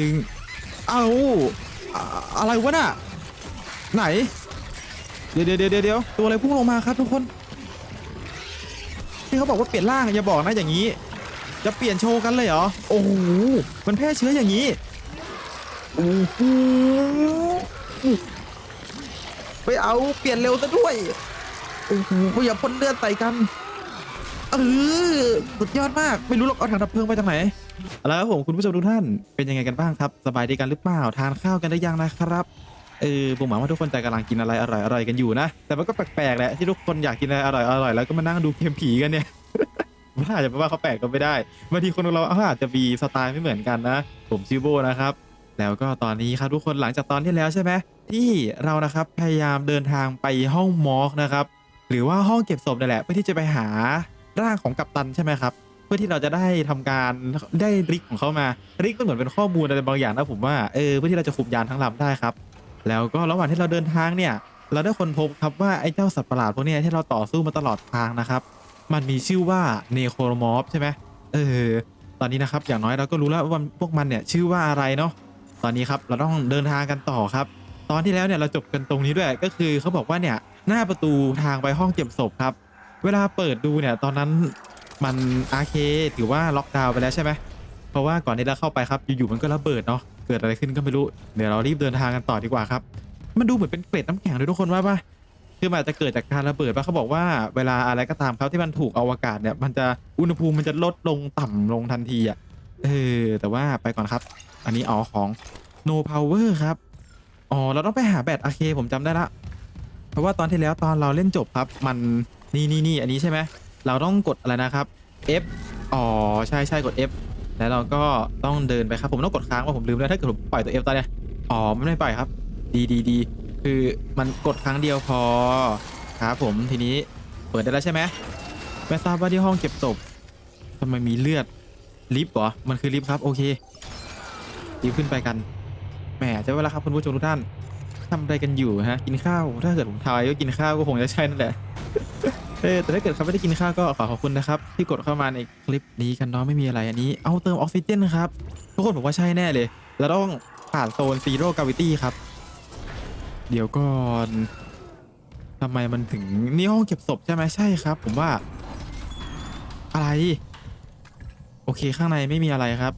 ดึง เอาอะอะไรวะน่ะ ไหน เดี๋ยวเดี๋ยวเดี๋ยวเดี๋ยวตัวอะไรพุ่งลงมาครับทุกคน ที่เขาบอกว่าเปลี่ยนร่างอย่าบอกนะอย่างนี้ จะเปลี่ยนโชว์กันเลยเหรอ โอ้โห มันแพร่เชื้ออย่างนี้ โอ้โห ไปเอาเปลี่ยนเร็วซะด้วย โอ้โหอย่าพ่นเลือดใส่กัน เออ สุดยอดมาก ไม่รู้หรอกเอาถังดับเพลิงไปจากไหน เอาละครับผมคุณผู้ชมทุกท่านเป็นยังไงกันบ้างครับ สบายดีกันหรือเปล่าทานข้าวกันได้ยังนะครับเออผมหวังว่าทุกคนจะกำลังกินอะไรอร่อยๆกันอยู่นะแต่มันก็แปลกๆแหละที่ทุกคนอยากกินอะไรอร่อยๆแล้วก็มานั่งดูเกมผีกันเนี่ยว่าอาจจะแปลว่าเขาแปลกก็ไม่ได้บางทีคนเราอาจจะมีสไตล์ไม่เหมือนกันนะ ผมชื่อโบนะครับ แล้วก็ตอนนี้ครับทุกคนหลังจากตอนที่แล้วใช่ไหมที่เรานะครับพยายามเดินทางไปห้องมอกนะครับหรือว่าห้องเก็บศพนี่นแหละเพื่อที่จะไปหาร่างของกัปตันใช่ไหมครับ พื่อที่เราจะได้ทำการได้ริกของเขามาริกก็เหมือนเป็นข้อมูลอะไรบางอย่างนะผมว่าเออเพื่อที่เราจะขุบยานทั้งลำได้ครับ แล้วก็ระหว่างที่เราเดินทางเนี่ย เราได้ค้นพบครับว่าไอ้เจ้าสัตว์ประหลาดพวกเนี้ยที่เราต่อสู้มาตลอดทางนะครับ มันมีชื่อว่าเนโครมอฟใช่ไหมเออ ตอนนี้นะครับอย่างน้อยเราก็รู้แล้วว่าพวกมันเนี่ยชื่อว่าอะไรเนาะ ตอนนี้ครับเราต้องเดินทางกันต่อครับ ตอนที่แล้วเนี่ยเราจบกันตรงนี้ด้วยก็คือเขาบอกว่าเนี่ยหน้าประตูทางไปห้องเก็บศพครับ เวลาเปิดดูเนี่ยตอนนั้น มันอาเคถือว่าล็อกดาวน์ไปแล้วใช่ไหมเพราะว่าก่อนที่เราเข้าไปครับอยู่ๆมันก็ระเบิดเนาะเกิดอะไรขึ้นก็ไม่รู้เดี๋ยวเรารีบเดินทางกันต่อดีกว่าครับ มันดูเหมือนเป็นเกล็ดน้ำแข็งเลยทุกคนว่าปะคือมันอาจจะเกิดจากการระเบิดปะเขาบอกว่าเวลาอะไรก็ตามครับที่มันถูกอวกาศเนี่ยมันจะอุณหภูมิมันจะลดลงต่ำลงทันทีอะเออแต่ว่าไปก่อนครับ อันนี้อ๋อของ no power ครับอ๋อเราต้องไปหาแบตโอเคผมจำได้ละ เพราะว่าตอนที่แล้วตอนเราเล่นจบครับ มันนี่นี่นี่อันนี้ใช่ไหม เราต้องกดอะไรนะครับ F อ๋อใช่ใช่กด F แล้วเราก็ต้องเดินไปครับผมต้องกดค้างว่าผมลืมแล้วถ้าเกิดผมปล่อยตัว F ตอนเนี้ยอ๋อมันไม่ปล่อยครับ ดีดีดีคือมันกดครั้งเดียวพอครับผมทีนี้เปิดได้แล้วใช่ไหมไม่ทราบว่าที่ห้องเก็บศพทำไมมีเลือดลิฟต์เหรอมันคือลิฟต์ครับโอเครีบขึ้นไปกันแหมจะเวลาครับคุณผู้ชมทุกท่านทำอะไรกันอยู่ฮะกินข้าวถ้าเกิดผมทายว่ากินข้าวก็คงจะใช่นั่นแหละ เออแต่ถ้าเกิดเขาไม่ได้กินข้าวก็ขอขอบคุณนะครับ ที่กดเข้ามาในคลิปนี้กันเนาะไม่มีอะไรอันนี้ เอาเติมออกซิเจนครับ ทุกคนผมว่าใช่แน่เลยเราต้องผ่านโซนซีโร่กาวิตี้ครับ เดี๋ยวก่อนทำไมมันถึงนี่ห้องเก็บศพใช่ไหมใช่ครับ ผมว่า อะไร โอเคข้างในไม่มีอะไรครับ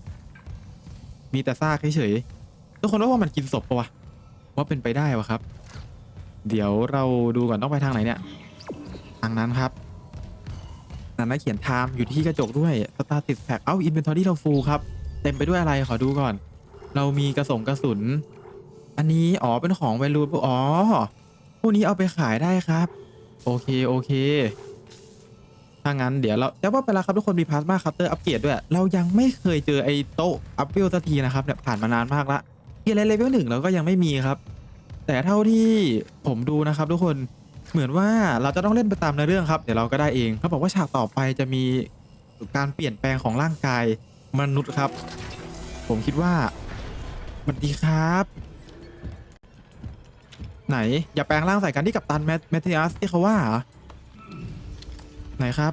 มีแต่ซากเฉยๆทุกคนว่ามันกินศพปะวะว่าเป็นไปได้วะครับ เดี๋ยวเราดูก่อนต้องไปทางไหนเนี่ย ทางนั้นครับนั่นนเขียนไทม์อยู่ที่กระจกด้วยสตาร์ติดแพ็กเอ้าอินเวนทอรี่เราฟูลครับ เต็มไปด้วยอะไรขอดูก่อน เรามีกระสงกระสุน อันนี้อ๋อเป็นของ v a l u a b l e อ๋อพวกนี้เอาไปขายได้ครับ โอเคโอเคถ้างั้นเดี๋ยวเราแต่ว่าเวลาครับทุกคนมีพาสมาคัตเตอร์อัปเกรดด้วย เรายังไม่เคยเจอไอ้โต๊ะอัพเวลสักทีนะครับเนี่ยผ่านมานานมากละเกียร์เลเวลหนึ่งเราก็ยังไม่มีครับ แต่เท่าที่ผมดูนะครับทุกคน เหมือนว่าเราจะต้องเล่นไปตามในเรื่องครับ เดี๋ยวเราก็ได้เองเขาบอกว่าฉากต่อไปจะมีการเปลี่ยนแปลงของร่างกายมนุษย์ครับ ผมคิดว่าสวัสดีครับ ไหน อย่าแปลงร่างใส่กันที่กับตันแมทแมทธิอัสที่เขาว่า ไหนครับ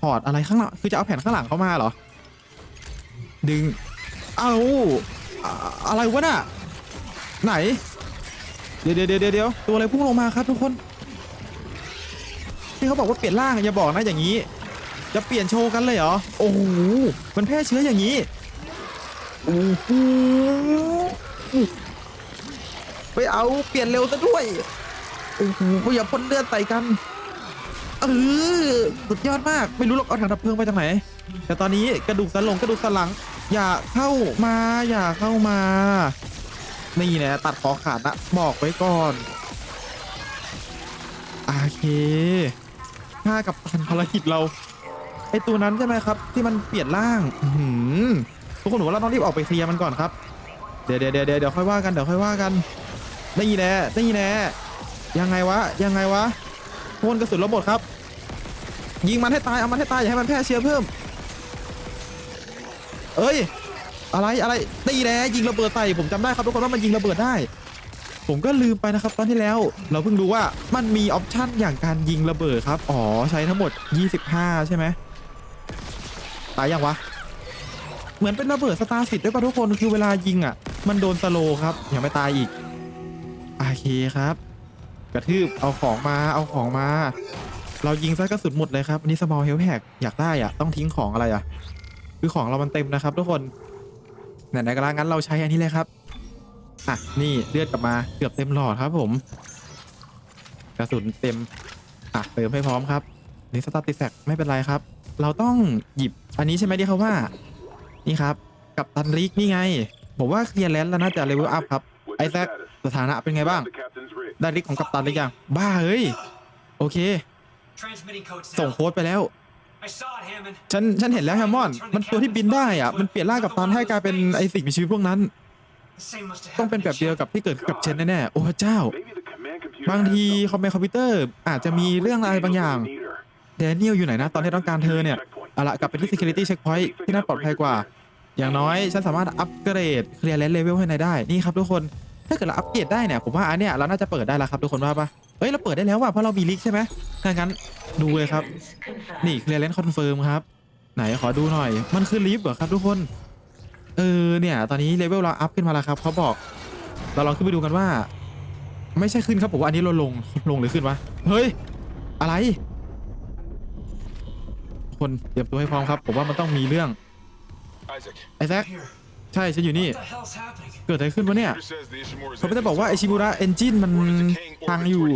ถอดอะไรข้างหลังคือจะเอาแผ่นข้างหลังเข้ามาเหรอ ดึง เอาอะไรวะน่ะ ไหน เดี๋ยวเดี๋ยวเดี๋ยวเดี๋ยวตัวอะไรพุ่งลงมาครับทุกคนที่เขาบอกว่าเปลี่ยนร่างอย่าบอกนะอย่างนี้ จะเปลี่ยนโชว์กันเลยเหรอโอ้โหมันแพร่เชื้ออย่างนี้โอ้โหไปเอาเปลี่ยนเร็วซะด้วยโอ้โหอย่าพ่นเลือดใส่กันเออสุดยอดมากไม่รู้หรอกเอาถังดับเพลิงไปจากไหน แต่ตอนนี้กระดูกสันหลงกระดูกสันหลัง อย่าเข้ามาอย่าเข้ามา นี่นะตัดคอขาดนะบอกไว้ก่อนโอเคค่ากับตันภารกิจเราไอตัวนั้นใช่ไหมครับ ที่มันเปลี่ยนร่างหือทุกคนหนูว่าเราต้องรีบออกไปเคลียร์มันก่อนครับ เดี๋ยวเดี๋ยวเดี๋ยวเดี๋ยวค่อยว่ากันเดี๋ยวค่อยว่ากันนี่แน่นี่แน่ยังไงวะยังไงวะพ่นกระสุนระเบิดครับ ยิงมันให้ตายเอามันให้ตายอย่าให้มันแพร่เชื้อเพิ่ม เอ้ย อะไรอะไรตีแน่ยิงระเบิดใส่ผมจำได้ครับทุกคนว่ามันยิงระเบิดได้ ผมก็ลืมไปนะครับตอนที่แล้ว เราเพิ่งรู้ว่ามันมีออปชั่นอย่างการยิงระเบิดครับอ๋อใช้ทั้งหมด 25 ใช่ไหมตายยังวะเหมือนเป็นระเบิดสตาร์สิทธ์ด้วยป่ะทุกคนคือเวลายิงอะ มันโดนสโลครับอย่าไม่ตายอีกโอเคครับ กระทืบเอาของมาเอาของมา เรายิงซะกระสุนหมดเลยครับอันนี้สมอลเฮลแฮกอยากได้อะต้องทิ้งของอะไรอะ คือของเรามันเต็มนะครับทุกคน ไหนๆก็แล้วงั้นเราใช้อันนี้เลยครับ อะ นี่เลือดกลับมาเกือบเต็มหลอดครับผม กระสุนเต็ม อะเติมให้พร้อมครับนี่สตาร์ติแฟกไม่เป็นไรครับ เราต้องหยิบอันนี้ใช่ไหมที่เขาว่า นี่ครับ กับตันริกนี่ไง ผมว่าเคลียร์แลนด์แล้วน่าจะเลเวลอัพครับ ไอแซคสถานะเป็นไงบ้าง ได้ริกของกัปตันหรือยังบ้าเฮ้ย โอเค ส่งโค้ดไปแล้ว I saw it, Hammond. ฉันฉันเห็นแล้วแฮมมอน มันตัวที่บินได้อะ มันเปลี่ยนร่างกับตันให้กลายเป็นไอสิ่งมีชีวิตพวกนั้น The same must have ต้องเป็น happened แบบเดียวกับที่เกิดกับเชนแน่ๆ โอ้พระเจ้า บาบางงทีทีคอมเมนต์คอมพิวเตอร์ อาจจะมีเรื่องอะไรบางอย่างแดเนียลอยู่ไหนนะ ตอนที่ต้องการเธอเนี่ยเอาละกลับไปที่ security checkpoint ที่น่าปลอดภัยกว่า อย่างน้อยฉันสามารถอัปเกรดเคลียร์เลนเลเวลให้นายได้ นี่ครับทุกคน ถ้าเกิดเราอัปเกรดได้เนี่ย ผมว่าอันเนี้ยเราน่าจะเปิดได้แล้วครับทุกคนว่าปะ เฮ้ย เราเปิดได้แล้วว่ะเพราะเรามีลิกใช่ไหมถ้างั้นดูเลยครับ นี่เคลียร์เลนคอนเฟิร์มครับ ไหนขอดูหน่อย มันคือลิฟต์เหรอครับทุกคน เออเนี่ย ตอนนี้เลเวลเราอัพขึ้นมาแล้วครับเขาบอก เราลองขึ้นไปดูกันว่า ไม่ใช่ขึ้นครับผมว่าอันนี้เราลงลงหรือขึ้นวะ เฮ้ย อะไร คนเตรียมตัวให้พร้อมครับ ผมว่ามันต้องมีเรื่องไอ้แซค Here. ใช่ฉันอยู่นี่ What the hell's happening? เกิดอะไรขึ้นวะเนี่ยเขาเขาไม่ไม่ได้ได้บบออกกว่าว่าไอไอชิชิมูมูระระเอนจินมันพังอยู่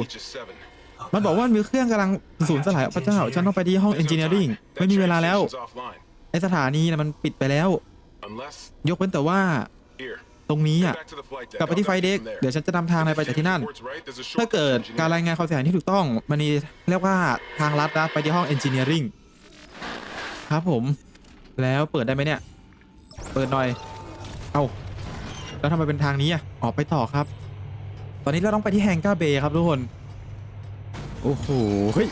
มันบอกว่ามีเครื่องกำลังสูญสลายพระเจ้าฉันต้องไปที่ห้องเอนจิเนียริงไม่มีเวลาแล้วไอสถานีนะมันปิดไปแล้ว ยกเว้นแต่ว่าตรงนี้อะกลับไปที่ไฟเด็กเดี๋ยวฉันจะนำทางนายไปจากที่นั่น ถ้าถ้าเกิเกิดดกาการรรรายงานความเสียหายที่ถูกต้อง มันมีเรียกว่าทางลัดนะไปที่ห้องเอนจิเนียริงครับผม แล้วเปิดได้ไหมเนี่ย เปิดหน่อย เอาแล้วทำไมเป็นทางนี้อะออกไปต่อครับ ตอนนี้เราต้องไปที่แฮงก้าเบย์ครับทุกคน โอ้โหเฮ้ย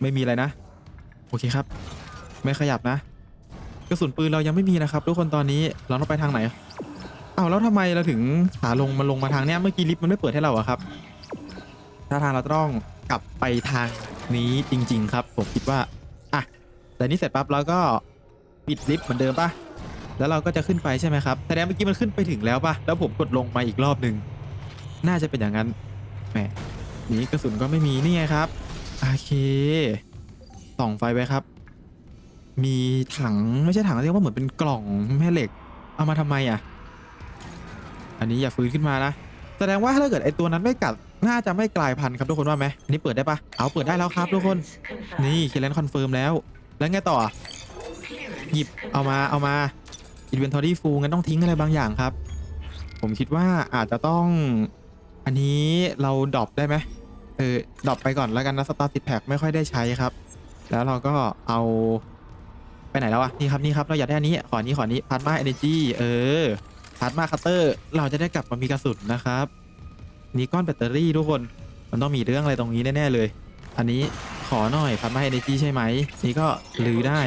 ไม่มีอะไรนะ โอเคครับ ไม่ขยับนะกระสุนปืนเรายังไม่มีนะครับ ทุกคนตอนนี้เราต้องไปทางไหนเอาแล้วทำไมเราถึงขาลงมาลงมาทางเนี้ยเมื่อกี้ลิฟต์มันไม่เปิดให้เราอะครับถ้าทางเราต้องกลับไปทางนี้จริง ๆ ครับ ผมคิดว่าอะแต่นี่เสร็จปั๊บเราก็ปิดลิฟต์เหมือนเดิมปะ แล้วเราก็จะขึ้นไปใช่ไหมครับแต่เมื่อกี้มันขึ้นไปถึงแล้วปะแล้วผมกดลงมาอีกรอบหนึ่งน่าจะเป็นอย่างนั้นแหมนี่กระสุนก็ไม่มีนี่ไงครับโอเคส่องไฟไว้ครับ มีถังไม่ใช่ถังเรียกว่าเหมือนเป็นกล่องแม่เหล็ก เอามาทำไมอะ อันนี้อย่าฟื้นขึ้นมานะแสดงว่าถ้าเกิดไอตัวนั้นไม่กัดน่าจะไม่กลายพันธุ์ครับทุกคนว่าไหมอันนี้เปิดได้ปะเอาเปิดได้แล้วครับทุกคน นี่เคเลนคอนเฟิร์มแล้ว แล้วไงต่อ หยิบเอามาเอามา Inventory full งั้นต้องทิ้งอะไรบางอย่างครับ ผมคิดว่าอาจจะต้อง อันนี้เราดรอปได้ไหมเออดรอปไปก่อนแล้วกันนะสตาร์ติแพ็ไม่ค่อยได้ใช้ครับ แล้วเราก็เอาไปไหนแล้วอะนี่ครับนี่ครับเราอยากได้อันนี้ขอนี้ขอนี้พาร์ตมาเอเนจีเออพาร์ตมาคัตเตอร์เราจะได้กลับมามีกระสุนนะครับนี่ก้อนแบตเตอรี่ทุกคนมันต้องมีเรื่องอะไรตรงนี้แน่ๆเลย อันนี้ ขอหน่อยพาร์ตมาเอเนจีใช่ไหม นี่ก็ลือได้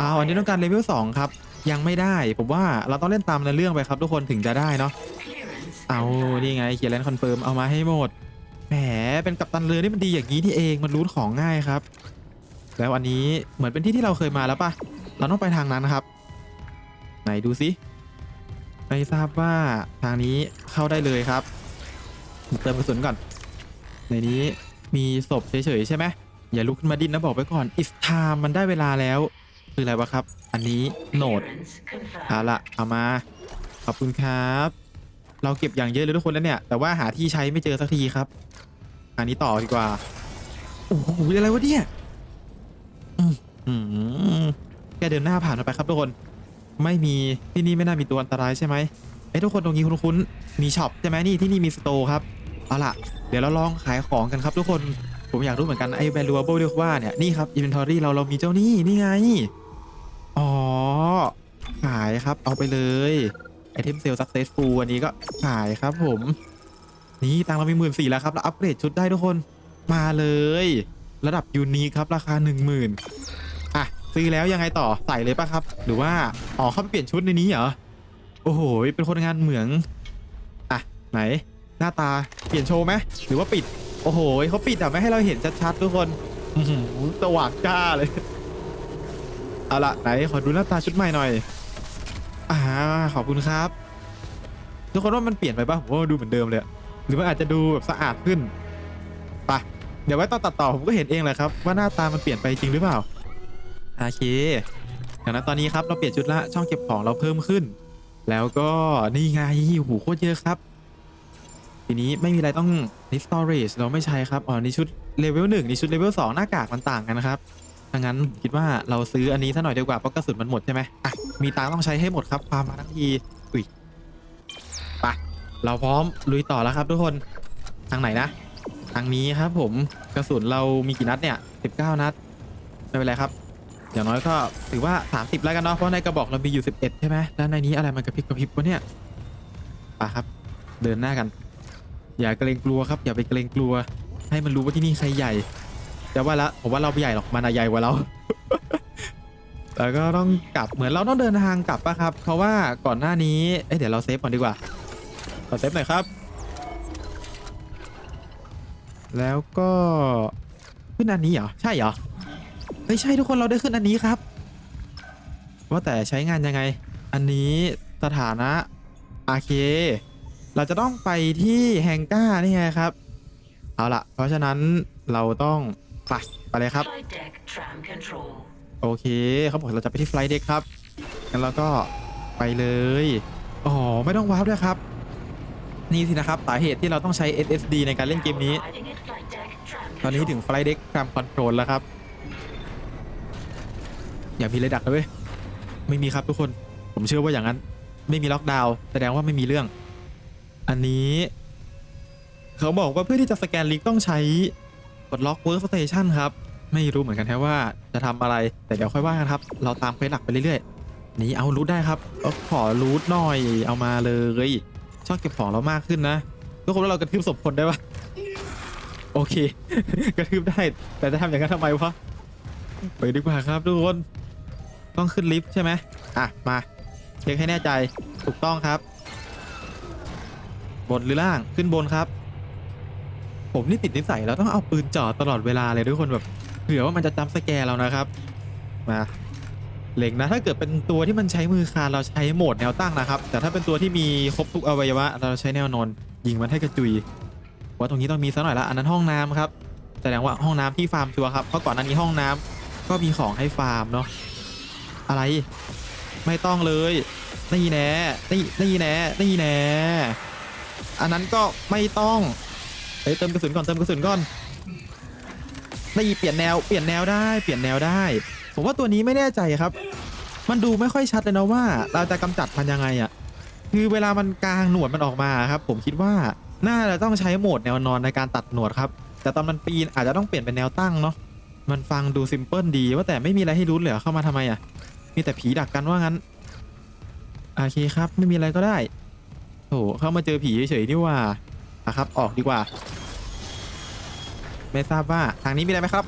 อ้าวอันนี้ต้องการเลเวล2ครับ ยังไม่ได้ ผมว่าเราต้องเล่นตามในเรื่องไปครับ ทุกคนถึงจะได้เนาะเอานี่ไงเขียนแลนคอนเฟิร์มเอามาให้หมดแหมเป็นกัปตันเรือนี่มันดีอย่างนี้ที่เองมันรูทของง่ายครับ แล้วอันนี้เหมือนเป็นที่ที่เราเคยมาแล้วปะเราต้องไปทางนั้นนะครับ ไหนดูสิไม่ทราบว่าทางนี้เข้าได้เลยครับ เติมกระสุนก่อนในนี้ มีศพเฉยๆใช่ไหมอย่าลุกขึ้นมาดิ้นนะบอกไปก่อน if time มันได้เวลาแล้ว คืออะไรวะครับ อันนี้โหนดเอาละเอามา ขอบคุณครับ เราเก็บอย่างเยอะเลยทุกคนแล้วเนี่ย แต่ว่าหาที่ใช้ไม่เจอสักทีครับ อันนี้ต่อดีกว่า โอ้โหอะไรวะเนี่ยแค่เดินหน้าผ่านไปครับทุกคน ไม่มีที่นี่ไม่น่ามีตัวอันตรายใช่ไหมไอ้ยทุกคนตรงนี้คุ้นๆมีช็อปใช่ไหมนี่ที่นี่มีสโตร์ครับเอาล่ะ เดี๋ยวเราลองขายของกันครับทุกคน ผมอยากรู้เหมือนกันไอ้ valuable เรียกว่าเนี่ยนี่ครับ inventory เราเรามีเจ้านี่นี่ไง อ๋อ ขายครับเอาไปเลยไอเทมเซล successful อันนี้ก็ขายครับผม นี่ตังเรามีหมื่นสี่แล้วครับแล้วอัปเกรดชุดได้ทุกคนมาเลย ระดับยูนิคครับราคาหนึ่งหมื่นอะซื้อแล้วยังไงต่อใส่เลยปะครับ หรือว่า อ๋อเข้าไปเปลี่ยนชุดในนี้เหรอ โอ้โห เป็นคนงานเหมือง อะ ไหน หน้าตาเปลี่ยนโชว์ไหมหรือว่าปิด โอ้โหเขาปิดอะไม่ให้เราเห็นชัดๆทุกคนอื้อหือสว่างจ้าเลย เอาละไหนขอดูหน้าตาชุดใหม่หน่อย อ่าขอบคุณครับ ทุกคนว่ามันเปลี่ยนไปป่ะผมว่ามันดูเหมือนเดิมเลยอะหรือมันอาจจะดูแบบสะอาดขึ้นไปเดี๋ยวไว้ตอนตัดต่อผมก็เห็นเองแหละครับ ว่าหน้าตามันเปลี่ยนไปจริงหรือเปล่าโอเคอย่างนั้นตอนนี้ครับเราเปลี่ยนชุดละช่องเก็บของเราเพิ่มขึ้น แล้วก็นี่ไงโอ้โหโคตรเยอะครับ ทีนี้ไม่มีอะไรต้อง n i storage เราไม่ใช้ครับอ๋อนี่ชุดเลเวลหนึ่งนี่ชุดเลเวลสองหน้ากากมันต่างกันนะครับถ้างั้นผมคิดว่าเราซื้ออันนี้ซะหน่อยดีกว่าเพราะกระสุนมันหมดใช่ไหมอะมีตังค์ต้องใช้ให้หมดครับความมาทั้งทีอุ้ยไปเราพร้อมลุยต่อแล้วครับทุกคนทางไหนนะทางนี้ครับผมกระสุนเรามีกี่นัดเนี่ย 19 นัดไม่เป็นไรครับอย่างน้อยก็ถือว่า 30 แล้วกันเนาะเพราะในกระบอกเรามีอยู่ 11 ใช่ไหมแล้วในนี้อะไรมันกระพริบกระพริบวะเนี่ยไปครับ เดินหน้ากัน อย่าเกรงกลัวครับ อย่าไปเกรงกลัว ให้มันรู้ว่าที่นี่ใครใหญ่แต่ว่าละผมว่าเราไม่ใหญ่หรอกมันใหญ่กว่าเราแล้วก็ต้องกลับเหมือนเราต้องเดินทางกลับปะครับ เพราะว่าก่อนหน้านี้เอ้เดี๋ยวเราเซฟก่อนดีกว่าเราเซฟหน่อยครับ แล้วก็ขึ้นอันนี้เหรอใช่เหรอเฮ้ยใช่ทุกคนเราได้ขึ้นอันนี้ครับ ว่าแต่ใช้งานยังไง อันนี้สถานะอาเค เราจะต้องไปที่แฮงก้านี่ไงครับ เอาละเพราะฉะนั้นเราต้องไปไปเลยครับ Flight deck tram control. โอเคเขาบอกเราจะไปที่ไฟล์เด็กครับงั้นเราก็ไปเลยอ๋อไม่ต้องวาร์ปด้วยครับ นี่สินะครับสาเหตุที่เราต้องใช้ SSD ในการเล่นเกมนี้ Arriving at flight deck tram ตอนนี้ control. ถึงไฟล์เด็กครามคอนโทรลแล้วครับ อย่ามีเลยดักนะเว้ยไม่มีครับทุกคน ผมเชื่อว่าอย่างนั้น ไม่มีล็อกดาวน์แสดงว่าไม่มีเรื่อง อันนี้ เขาบอกว่าเพื่อที่จะสแกนลิงก์ต้องใช้กดล็อกเวิร์กสเตชันครับ ไม่รู้เหมือนกันแค่ว่าจะทำอะไร แต่เดี๋ยวค่อยว่ากันครับ เราตามเควสหลักไปเรื่อยๆ นี่เอารูทได้ครับขอรูทหน่อยเอามาเลยชอบเก็บของเรามากขึ้นนะทุกคนว่าเรากระทืบศพคนได้ปะโอเค กระทืบได้ แต่จะทำอย่างนั้นทำไมวะไปดีกว่าครับทุกคน ต้องขึ้นลิฟต์ใช่ไหมอะ มา เช็คให้แน่ใจถูกต้องครับ บนหรือล่างขึ้นบนครับ ผมนี่ติดนิสัยแล้วต้องเอาปืนจ่อตลอดเวลาเลยทุกคนแบบเผื่อว่ามันจะจำสแกเรานะครับ มาเล็งนะถ้าเกิดเป็นตัวที่มันใช้มือคานเราใช้โหมดแนวตั้งนะครับ แต่ถ้าเป็นตัวที่มีครบทุกอวัยวะ เราใช้แนวนอนยิงมันให้กระจุยว่าตรงนี้ต้องมีสักหน่อยละอันนั้นห้องน้ำครับแสดงว่าห้องน้ำที่ฟาร์มชัวร์ครับเพราะก่อนหน้านี้ห้องน้ำก็มีของให้ฟาร์มเนาะอะไรไม่ต้องเลยนี่แน่นี่นี่แน่นี่แน่ อันนั้นก็ไม่ต้องเฮ้ยเติมกระสุนก่อนเติมกระสุนก่อนนี่เปลี่ยนแนวเปลี่ยนแนวได้เปลี่ยนแนวได้ ผมว่าตัวนี้ไม่แน่ใจครับ มันดูไม่ค่อยชัดเลยนะว่า เราจะกำจัดมันยังไงอะ่ะคือเวลามันกลางหนวดมันออกมาครับ ผมคิดว่าน่าจะต้องใช้โหมดแนวนอนในการตัดหนวดครับ แต่ตอนมันปีนอาจจะต้องเปลี่ยนเป็นแนวตั้งเนาะมันฟังดูซิมเพิลดีว่าแต่ไม่มีอะไรให้รู้เลยเหรอเข้ามาทำไมอะ่ะมีแต่ผีดักกันว่างั้นโอเคครับ ไม่มีอะไรก็ได้ โถเข้ามาเจอผีเฉยๆนี่ว่าอะครับ ออกดีกว่า ไม่ทราบว่าทางนี้มีอะไรไหมครับ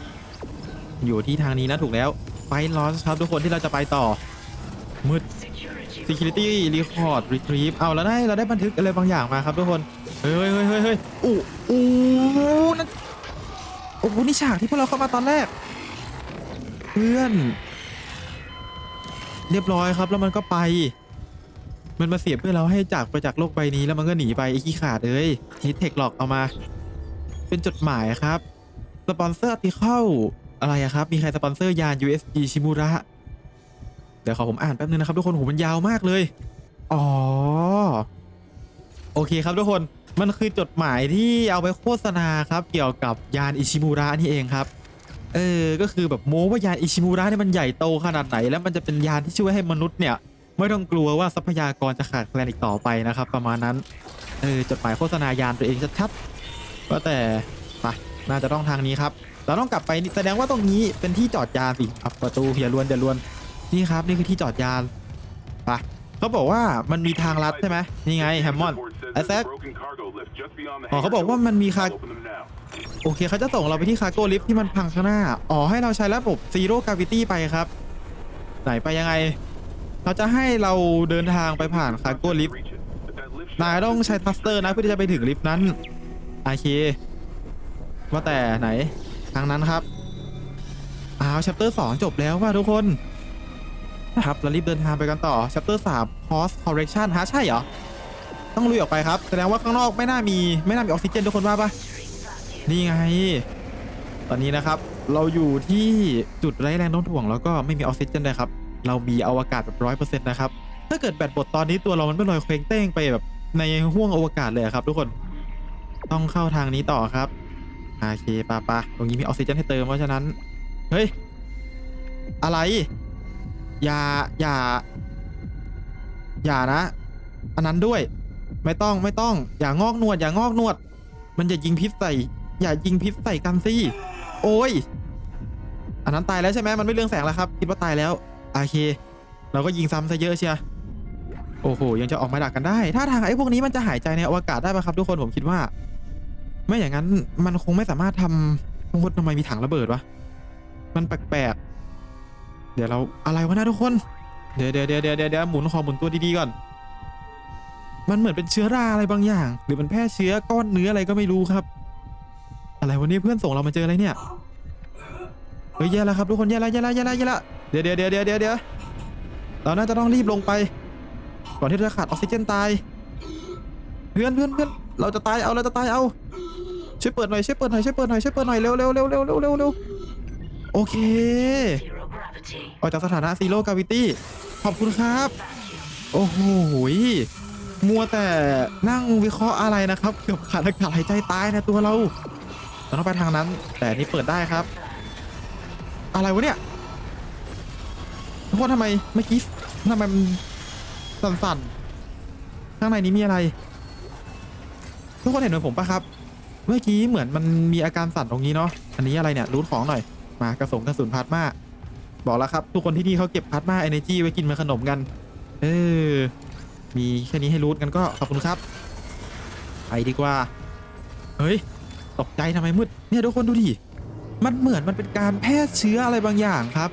อยู่ที่ทางนี้นะถูกแล้วไฟลอสครับทุกคนที่เราจะไปต่อมืด Security. record Retrieve เอาแล้วได้เราได้บันทึกอะไรบางอย่างมาครับทุกคน เฮ้ยเฮ้ยเฮ้ยเฮ้ยเฮ้ยอู้อู้นั่นโอ้โหนี่ฉากที่พวกเราเข้ามาตอนแรก เพื่อน เรียบร้อยครับแล้วมันก็ไป มันมาเสียบเพื่อเราให้จากไปจากโลกใบนี้แล้วมันก็หนีไปไอ้ขี้ขาดเลยนิเทคหลอกเอามา เป็นจดหมายครับ สปอนเซอร์อาร์ติเคิลอะไรอะครับ มีใครสปอนเซอร์ยาน USG ชิมูระเดี๋ยวขอผมอ่านแป๊บนึงนะครับทุกคนโหมันยาวมากเลย อ๋อ โอเคครับทุกคน มันคือจดหมายที่เอาไปโฆษณาครับ เกี่ยวกับยานอิชิมูระนี่เองครับเออ ก็คือแบบโม้ว่ายานอิชิมูระเนี่ยมันใหญ่โตขนาดไหน แล้วมันจะเป็นยานที่ช่วยให้มนุษย์เนี่ย ไม่ต้องกลัวว่าทรัพยากรจะขาดแคลนอีกต่อไปนะครับ ประมาณนั้นเออจดหมายโฆษณายานตัวเองชัดๆก็แต่ไปน่าจะต้องทางนี้ครับ เราต้องกลับไปแสดงว่าตรงนี้เป็นที่จอดยานสิอะประตูอย่าลวนอย่าลวนนี่ครับนี่คือที่จอดยานไปเขาบอกว่ามันมีทางลัดใช่ไหมนี่ไงแฮมมอนไอแซคอ๋อเขาบอกว่ามันมีคาโอเคเขาจะส่งเราไปที่คาร์โก้ลิฟท์ที่มันพังข้างหน้า อ๋อให้เราใช้ระบบซีโร่กราวิตี้ไปครับ ไหนไปยังไง เขาจะให้เราเดินทางไปผ่านคาร์โก้ลิฟท์นายต้องใช้ทัสเตอร์นะเพื่อที่จะไปถึงลิฟต์นั้นโอเคว่าแต่ไหนทางนั้นครับอ้าว chapter 2จบแล้วว่ะทุกคนนะครับเรารีบเดินทางไปกันต่อ chapter 3 cost correction ฮะใช่เหรอ ต้องลุยออกไปครับ แสดงว่าข้างนอกไม่น่ามีไม่น่ามีออกซิเจนทุกคนว่าปะนี่ไง ตอนนี้นะครับ เราอยู่ที่จุดไร้แรงโน้มถ่วงแล้วก็ไม่มีออกซิเจนเลยครับ เรามีอวกาศแบบร้อยเปอร์เซ็นต์นะครับ ถ้าเกิดแบตหมดตอนนี้ตัวเรามันไม่ลอยเคว้งเต้งไปแบบในห้วงอวกาศเลยอะครับทุกคนต้องเข้าทางนี้ต่อครับโอเคปะปะตรงนี้มีออกซิเจนให้เติมเพราะฉะนั้น เฮ้ย อะไร อย่า อย่า อย่านะ อันนั้นด้วย ไม่ต้อง ไม่ต้อง อย่างอกนวด อย่างอกนวด มันจะยิงพิษใส่ อย่ายิงพิษใส่กันสิ โอ้ย อันนั้นตายแล้วใช่ไหมมันไม่เรื่องแสงแล้วครับ คิดว่าตายแล้ว โอเค เราก็ยิงซ้ำซะเยอะเชียโอ้โห ยังจะออกมาดักกันได้ ถ้าทางไอ้พวกนี้มันจะหายใจในอวกาศได้ป่ะครับทุกคนผมคิดว่า ไม่อย่างนั้นมันคงไม่สามารถทำทุกคนทำไมมีถังระเบิดวะ มันแปลกๆ เดี๋ยวเราอะไรวะนะทุกคนเดี๋ยวเดี๋ยวเดี๋ยวเดี๋ยวเดี๋ยวหมุนคอหมุนตัวดีๆก่อน มันเหมือนเป็นเชื้อราอะไรบางอย่าง หรือมันแพร่เชื้อก้อนเนื้ออะไรก็ไม่รู้ครับ อะไรวันนี้เพื่อนส่งเรามาเจออะไรเนี่ย เฮ้ยแย่แล้วครับทุกคนแย่แล้วแย่แล้วแย่แล้วแย่แล้ว เดี๋ยวเดี๋ยวเดี๋ยวเดี๋ยวเดี๋ยวเดี๋ยวเราน่าจะต้องรีบลงไป ก่อนที่จะขาดออกซิเจนตาย เพื่อนเพื่อนเพื่อนเราจะตายเอาเราจะตายเอาช่วยเปิดหน่อยช่วยเปิดหน่อยช่วยเปิดหน่อยช่วยเปิดหน่อยเร็วเร็วเร็วเร็วเร็วเร็วเร็วโอเคออกจากสถานะซีโร่กาวิตี้ขอบคุณครับ โอ้โหมัวแต่นั่งวิเคราะห์อะไรนะครับเกือบขาดอากาศหายใจตายนะตัวเราเราต้องไปทางนั้น แต่นี่เปิดได้ครับ อะไรวะเนี่ย ทุกคนทำไมเมื่อกี้ทำไมมันสั่นๆ ข้างในนี้มีอะไร ทุกคนเห็นเหมือนผมปะครับ เมื่อกี้เหมือนมันมีอาการสั่นตรงนี้เนาะ อันนี้อะไรเนี่ยรูทของหน่อย มากระสงกระสุนพลาสมาบอกแล้วครับ ทุกคนที่นี่เขาเก็บพลาสมาเอเนจีไว้กินเป็นขนมกัน เออ มีแค่นี้ให้รูทกันก็ขอบคุณครับ ไปดีกว่า เฮ้ย ตกใจทำไมมืด เนี่ยทุกคนดูดิ มันเหมือนมันเป็นการแพร่เชื้ออะไรบางอย่างครับ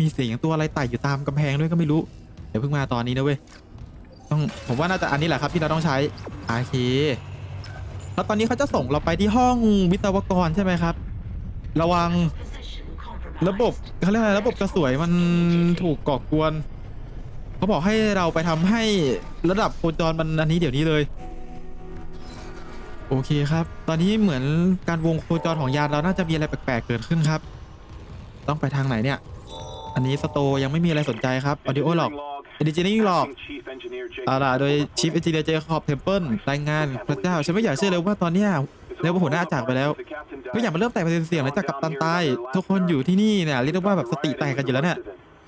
มีเสียงตัวอะไรไต่อยู่ตามกำแพงด้วยก็ไม่รู้ เดี๋ยวเพิ่งมาตอนนี้นะเว้ยต้องผมว่าน่าจะอันนี้แหละครับที่เราต้องใช้โอเคแล้วตอนนี้เขาจะส่งเราไปที่ห้องวิศวกรใช่ไหมครับ ระวังระบบเขาเรียกอะไรระบบกระสวยมันถูกก่อกวนเขาบอกให้เราไปทำให้ระดับโคจรมันอันนี้เดี๋ยวนี้เลย โอเคครับ ตอนนี้เหมือนการวงโคจรของยานเราน่าจะมีอะไรแปลกๆเกิดขึ้นครับ ต้องไปทางไหนเนี่ย อันนี้สโตร์ยังไม่มีอะไรสนใจครับออดิโอหรอกเอดิจินิ่งหรอกเอาล่ะโดยชิฟเอนจิเนียร์เจคอบเทมเพิลรายงานพระเจ้า ฉันไม่อยากเชื่อเลยว่าตอนเนี้ยเรียกว่าหัวหน้าจากไปแล้วก็อย่างมันเริ่มแตกเป็นเสียงแล้วจากกัปตันตาย ทุกคนอยู่ที่นี่เนี่ยเรียกได้ว่าแบบสติแตกกันอยู่แล้วเนี่ย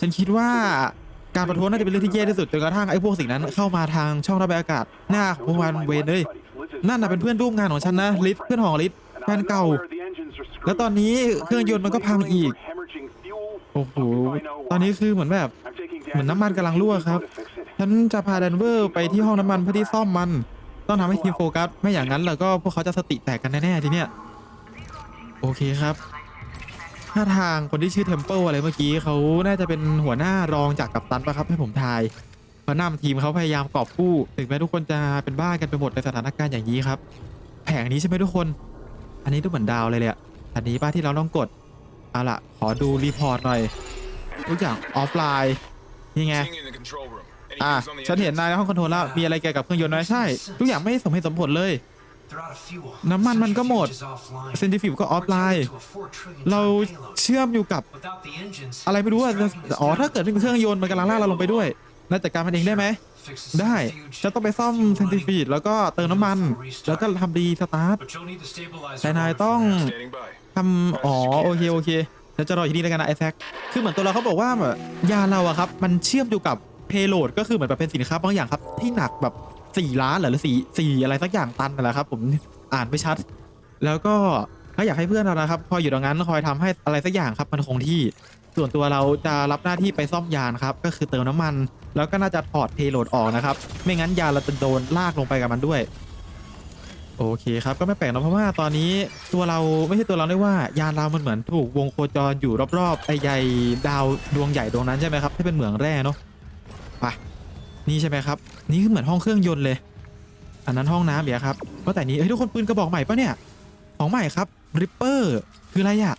ฉันคิดว่าการประท้วงน่าจะเป็นเรื่องที่แย่ที่สุดจนกระทั่งไอ้พวกสิ่งนั้นเข้ามาทางช่องระบายอากาศ หน้าของวันเวนเลยนั่นน่ะเป็นเพื่อนร่วมงานของฉันนะลิฟเพื่อนของลิฟแฟนเก่า แล้วตอนนี้เครื่องยนต์มันก็พังอีกโอ้โห ตอนนี้คือเหมือนแบบ เหมือนน้ำมันกำลังรั่วครับ ฉันจะพาแดนเวอร์ไปที่ห้องน้ำมันเพื่อที่ซ่อมมัน ต้องทำให้ทีมโฟกัส ไม่อย่างนั้นแล้วก็พวกเขาจะสติแตกกันแน่ๆทีเนี้ย โอเคครับถ้าทางคนที่ชื่อเทมเปิลอะไรเมื่อกี้เขาน่าจะเป็นหัวหน้ารองจากกัปตันปะครับให้ผมทายเพรานำทีมเขาพยายามกอบกู้ ถึงแม้ทุกคนจะเป็นบ้ากันไปหมดในสถานการณ์อย่างนี้ครับ แผงนี้ใช่ไหมทุกคน อันนี้ดูเหมือนดาวเลยเลยอะอันนี้ป้าที่เราต้องกด เอาล่ะขอดูรีพอร์ตหน่อยทุกอย่างออฟไลน์นี่ไงอะฉันเห็นนายในห้องคอนโทรลแล้วมีอะไรเกี่ยวกับเครื่องยนต์ไหมใช่ ทุกอย่างไม่สมเหตุสมผลเลย They're out of fuel. น้ำมันมันก็หมด Centrifuge is offline. เซนติฟิวก็ออฟไลน์ We're tapped into a 4 trillion เรา ton payload. เชื่อมอยู่กับ Without the engines, อะไรไม่รู้อะ it's dragging us อ๋อ down. ถ้าเกิดเป็นเครื่องยนต์มันกำลังลากเราลงไปด้วยน่าจัดการมันเองได้ไหม Fix the ได้ centrifuge, จะต้องไปซ่อม fuel เซนติฟีด line. แล้วก็เติมน้ำมัน แล้วก็ทำดีสตาร์ท But you'll need the stabilizer แต่นาย arm for ต้อง that. Standing by. ทำอ๋อโอเคโอเคฉันจะรออยู่ที่นี่แล้วกันนะไอแซคคือเหมือนตัวเราเขาบอกว่าแบบยานเราอะครับ มันเชื่อมอยู่กับเพโลดก็คือเหมือนแบบเป็นสินค้าบางอย่างครับ ที่หนักแบบ4ล้านเหรอหรือสี่สี่อะไรสักอย่างตันนั่นแหละครับ ผมอ่านไม่ชัด แล้วก็ถ้าอยากให้เพื่อนเรานะครับคอยอยู่ตรงนั้นคอยทำให้อะไรสักอย่างครับมันคงที่ส่วนตัวเราจะรับหน้าที่ไปซ่อมยานครับ ก็คือเติมน้ำมัน แล้วก็น่าจะถอดเพโลดออกนะครับ ไม่งั้นยานเราจะโดนลากลงไปกับมันด้วย โอเคครับก็ไม่แปลกนะเพราะว่าตอนนี้ตัวเราไม่ใช่ตัวเราได้ว่ายานเรามันเหมือนถูกวงโคจรอยู่รอบๆไอ้ใหญ่ดาวดวงใหญ่ดวงนั้นใช่ไหมครับที่เป็นเหมืองแร่เนาะไปนี่ใช่ไหมครับ นี่คือเหมือนห้องเครื่องยนต์เลย อันนั้นห้องน้ำเดี๋ยวครับก็แต่นี้เฮ้ยทุกคนปืนกระบอกใหม่ปะเนี่ยของใหม่ครับริปเปอร์คืออะไรอะ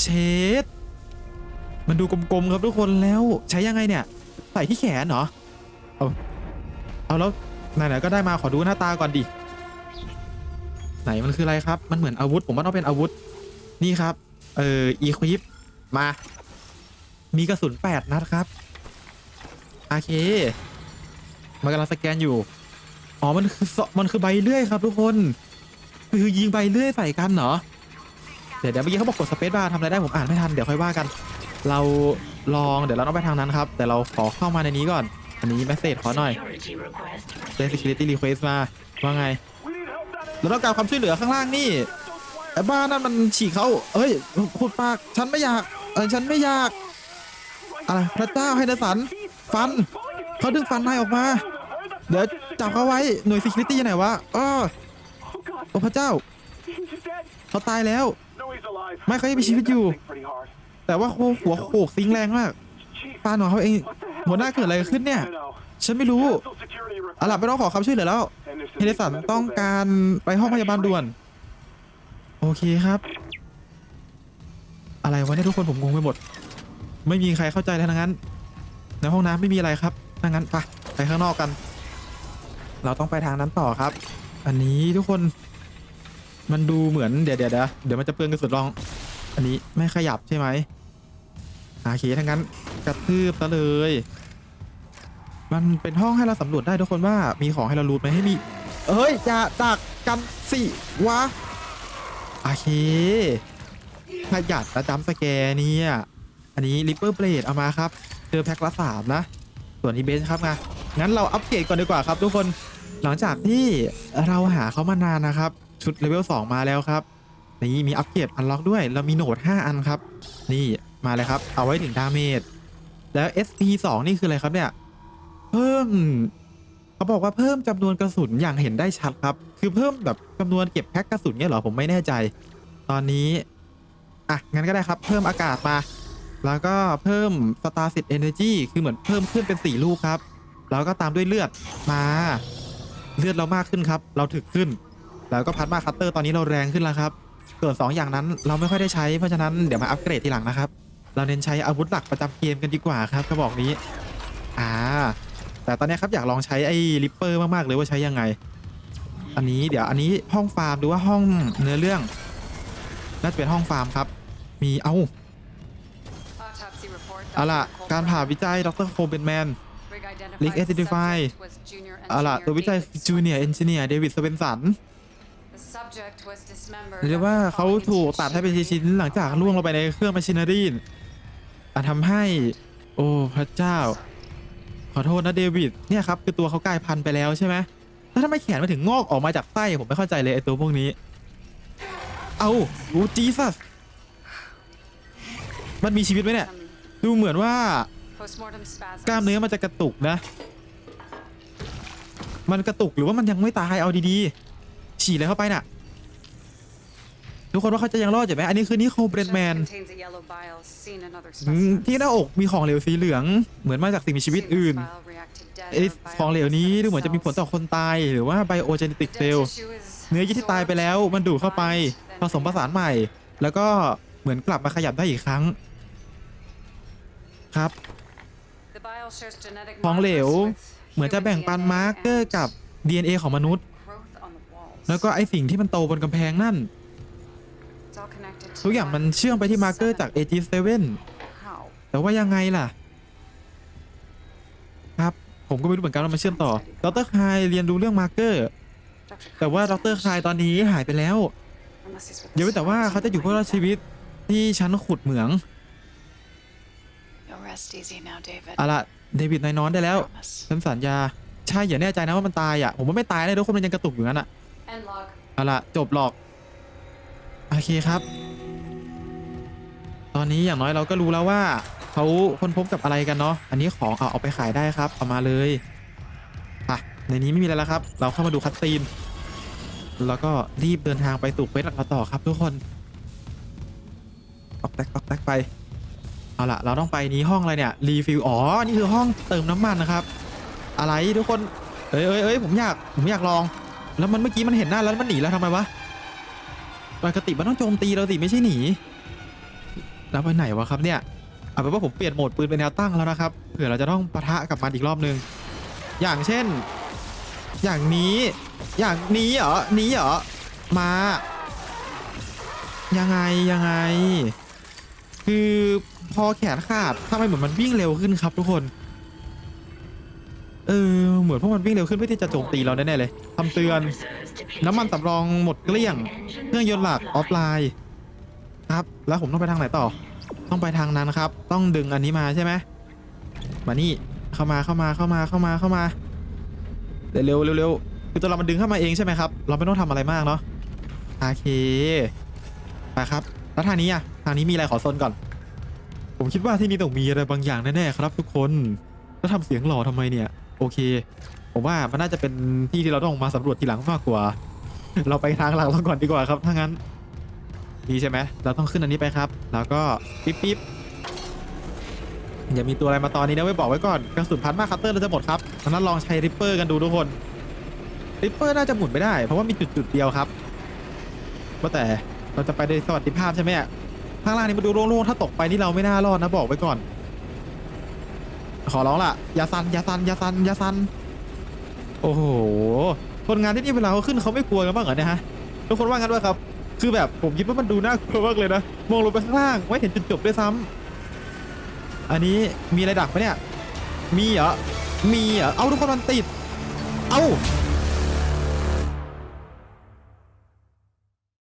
เชดมันดูกลมๆครับทุกคนแล้วใช้ยังไงเนี่ยใส่ที่แขนเหรอเอาเอาแล้วไหนๆก็ได้มาขอดูหน้าตาก่อนดิ ไหนมันคืออะไรครับ มันเหมือนอาวุธ ผมว่าต้องเป็นอาวุธ นี่ครับ เอ่ออีควิปมา มีกระสุน8นัดครับโอเคมันกำลังสแกนอยู่ อ๋อ มันคือมันคือใบเลื่อยครับทุกคน คือยิงใบเลื่อยใส่กันเหรอ เดี๋ยวเดี๋ยวเมื่อกี้เขาบอกกดสเปซบาร์ทำอะไรได้ผมอ่านไม่ทัน เดี๋ยวค่อยว่ากัน เราลองเดี๋ยวเราต้องไปทางนั้นครับ แต่เราขอเข้ามาในนี้ก่อน อันนี้แมสเซจขอหน่อย Security request. เจ security request มา ว่าไง เราต้องการความช่วยเหลือข้างล่างนี่ไอ้บ้านั่นมันฉีกเขาเอ้ยพูดปากฉันไม่อยากเออฉันไม่อยากอะไรพระเจ้าให้นสันฟันเขาดึงฟันนายออกมา เดี๋ยวจับเขาไว้หน่วย security อยู่ไหนวะเออโอ้พระเจ้าเขาตายแล้ว ไม่เขายังมีชีวิตอยู่ แต่ว่าเขหัวโขกซิงแรงมากฟันของเขาเองหัวหน้าเกิดอะไรขึ้นเนี่ย ฉันไม่รู้อาล่ะไม่ต้องขอความช่วยเหลือแล้ว เฮเลสันต้องการไปห้องพยาบาลด่วน โอเคครับ อะไรวะเนี่ยทุกคนผมงงไปหมด ไม่มีใครเข้าใจแล้วงั้น ในห้องน้ำไม่มีอะไรครับทั้งนั้นไปไปข้างนอกกัน เราต้องไปทางนั้นต่อครับ อันนี้ทุกคน มันดูเหมือนเดี๋ยวเดี๋ยวเดี๋ยวเดี๋ยวมันจะเปลืองกระสุนลอง อันนี้ไม่ขยับใช่ไหมโอเคทั้างนั้นกระทืบซะเลย มันเป็นห้องให้เราสำรวจได้ทุกคนว่ามีของให้เรารูดไหมให้มี เอ้ย อย่าดักกันสิวะ โอเคขยัดนะจำสแกเนี่ย อันนี้ริปเปอร์เบลดเอามาครับ เจอแพ็คละสามนะ ส่วนนี้เบสครับไงงั้นเราอัปเกรดก่อนดีกว่าครับทุกคน หลังจากที่เราหาเขามานานนะครับ ชุดเลเวล2มาแล้วครับ นี่มีอัปเกรดอันล็อกด้วย เรามีโหนด 5 อันครับ นี่มาเลยครับ เอาไว้ถึงดาเมจ แล้ว SP 2นี่คืออะไรครับเนี่ย เพิ่ม เขาบอกว่าเพิ่มจำนวนกระสุนอย่างเห็นได้ชัดครับ คือเพิ่มแบบจำนวนเก็บแพ็คกระสุนเนี่ยหรอผมไม่แน่ใจ ตอนนี้อะงั้นก็ได้ครับ เพิ่มอากาศมา แล้วก็เพิ่มสตาร์สิ e เอเนจีคือเหมือนเพิ่มขึ้นเป็น4ลูกครับ แล้วก็ตามด้วยเลือดมาเลือดเรามากขึ้นครับ เราถึกขึ้น แล้วก็พัดมาคัตเตอร์ตอนนี้เราแรงขึ้นแล้วครับส่วน2อย่างนั้นเราไม่ค่อยได้ใช้เพราะฉะนั้นเดี๋ยวมาอัปเกรดทีหลังนะครับ เราเน้นใช้อาวุธหลักประจำเกมกันดีกว่าครับกระบอกนี้ อ่า แต่ตอนนี้ครับอยากลองใช้ไอ้ลิปเปอร์มากๆเลยว่าใช้ยังไง อันนี้เดี๋ยวอันนี้ห้องฟาร์มหรือว่าห้องเนื้อเรื่องน่าจะเป็นห้องฟาร์มครับ มีเอาเอาล่ะการผ่าวิจัยดรโคเบนแมนลิกเอติฟายเอาเอาล่ะล่ะตัตัวววิวิจัจัยยจูเนียร์เอนจิเนียร์เดวิดสเปนสันเรียกว่าเขาถูกตัดให้เป็นชิ้นๆหลังจากล่วงลงไปในเครื่องมาชินารีอะทำให้ โอ้พระเจ้า ขอโทษนะเดวิดเนี่ยครับคือตัวเขากลายพันธุ์ไปแล้วใช่ไหมแล้วทำไมแขนมันถึงงอกออกมาจากไส้ผมไม่เข้าใจเลยไอ้ตัวพวกนี้ เอาโอ้จีซัสมันมีชีวิตไหมเนี่ย ดูเหมือนว่ากล้ามเนื้อมันจะกระตุกนะ มันกระตุกหรือว่ามันยังไม่ตายเอาดีๆฉีดอะไรเข้าไปน่ะ ทุกคนว่าเขาจะยังรอดอยู่ไหมอันนี้คือนิโคเบรนแมนอืมที่หน้าอกมีของเหลวสีเหลืองเหมือนมาจากสิ่งมีชีวิตอื่นไอ้ของเหลวนี้ดูเหมือนจะมีผลต่อคนตายหรือว่าไบโอเจเนติกเซลเนื้อเยื่อที่ตายไปแล้วมันดูดเข้าไปผสมผสานใหม่ แล้วก็เหมือนกลับมาขยับได้อีกครั้ง ครับ ของเหลวเหมือนจะแบ่งปันมาร์กเกอร์กับ DNA ของมนุษย์ แล้วก็ไอสิ่งที่มันโตบนกำแพงนั่น ทุกอย่างมันเชื่อมไปที่มาร์เกอร์จาก AG7 แต่ว่ายังไงล่ะ ครับผมก็ไม่รู้เหมือนกันว่ามันเชื่อมต่อดรคายเรียนรู้เรื่องมาร์เกอร์ แต่ว่าดรคายตอนนี้หายไปแล้วเดี๋ยวแต่ว่าเขาจะอยู่เพื่อรอดชีวิตที่ชั้นขุดเหมืองเอาล่ะเดวิดนายนอนได้แล้วฉันสัญญา ใช่อย่าแน่ใจนะว่ามันตายอะ ผมว่าไม่ตายเลยทุกคนมันยังกระตุกอยู่งั้นอะเอาล่ะจบหรอก โอเคครับ ตอนนี้อย่างน้อยเราก็รู้แล้วว่าเขาค้นพบกับอะไรกันเนาะ อันนี้ของเอาเอาไปขายได้ครับ เอามาเลยอะในนี้ไม่มีอะไรแล้วครับ เราเข้ามาดูคัตซีนแล้วก็รีบเดินทางไปสู่เควสหลักเราต่อครับทุกคนตอกแตกตอกแตกไป เอาล่ะเราต้องไปนี้ห้องอะไรเนี่ยรีฟิลอ๋อ นี่คือห้องเติมน้ำมันนะครับ อะไรทุกคน เอ้ยเอ้ยเอ้ยผมอยาก ผมอยากลอง แล้วมันเมื่อกี้มันเห็นหน้าแล้วมันหนีแล้วทำไมวะ ปกติมันต้องโจมตีเราสิไม่ใช่หนีแล้วไปไหนวะครับเนี่ยเอาเป็นว่าผมเปลี่ยนโหมดปืนเป็นแนวตั้งแล้วนะครับเผื่อเราจะต้องปะทะกับมันอีกรอบนึง อย่างเช่น อย่างนี้อย่างนี้เหรอนี้เหรอมา ยังไงยังไง คือพอแขนขาดทำไมเหมือนมันวิ่งเร็วขึ้นครับทุกคน เออเหมือนพวกมันวิ่งเร็วขึ้นเพื่อที่จะโจมตีเราแน่ๆเลยคำเตือน น้ำมันสำรองหมดเกลี้ยง เครื่องยนต์หลักออฟไลน์ครับ แล้วผมต้องไปทางไหนต่อ ต้องไปทางนั้นครับ ต้องดึงอันนี้มาใช่ไหมมานี่เข้ามาเข้ามาเข้ามาเข้ามาเข้ามาเร็วเร็วเร็วคือตัวเรามันดึงเข้ามาเองใช่ไหมครับ เราไม่ต้องทำอะไรมากเนาะโอเคไปครับ แล้วทางนี้อะทางนี้มีอะไรขอโซนก่อน ผมคิดว่าที่นี่ต้องมีอะไรบางอย่างแน่ๆครับ ทุกคนแล้วทำเสียงหล่อทำไมเนี่ย โอเค ผมว่ามันน่าจะเป็นที่ที่เราต้องมาสำรวจทีหลังมากกว่า เราไปทางหลังเราก่อนดีกว่าครับถ้างั้นดีใช่ไหมเราต้องขึ้นอันนี้ไปครับ แล้วก็ปิ๊บปิ๊บอย่ามีตัวอะไรมาตอนนี้นะไว้บอกไว้ก่อนกระสุนพันมากคัตเตอร์เราจะหมดครับดังนั้นลองใช้ริปเปอร์กันดูทุกคนริปเปอร์น่าจะหมุนไม่ได้ เพราะว่ามีจุดจุดๆเดียวครับว่าแต่เราจะไปในสวัสดิภาพใช่ไหมข้างล่างนี่มาดูโล่งๆถ้าตกไปนี่เราไม่น่ารอดนะบอกไว้ก่อน ขอร้องล่ะอย่าซันอย่าซันอย่าซันอย่าซัน โอ้โหคนงานที่นี่เวลาเขาขึ้นเขาไม่กลัวกันบ้างเหรอเนี่ยฮะทุกคนว่างั้นด้วยครับ คือแบบผมคิดว่ามันดูน่ากลัวมากเลยนะมองลงไปข้างล่างไม่เห็นจุดจบด้วยซ้ำอันนี้มีอะไรดักไหมเนี่ย มีเหรอมีเหรอเอาทุกคนมันติด เอา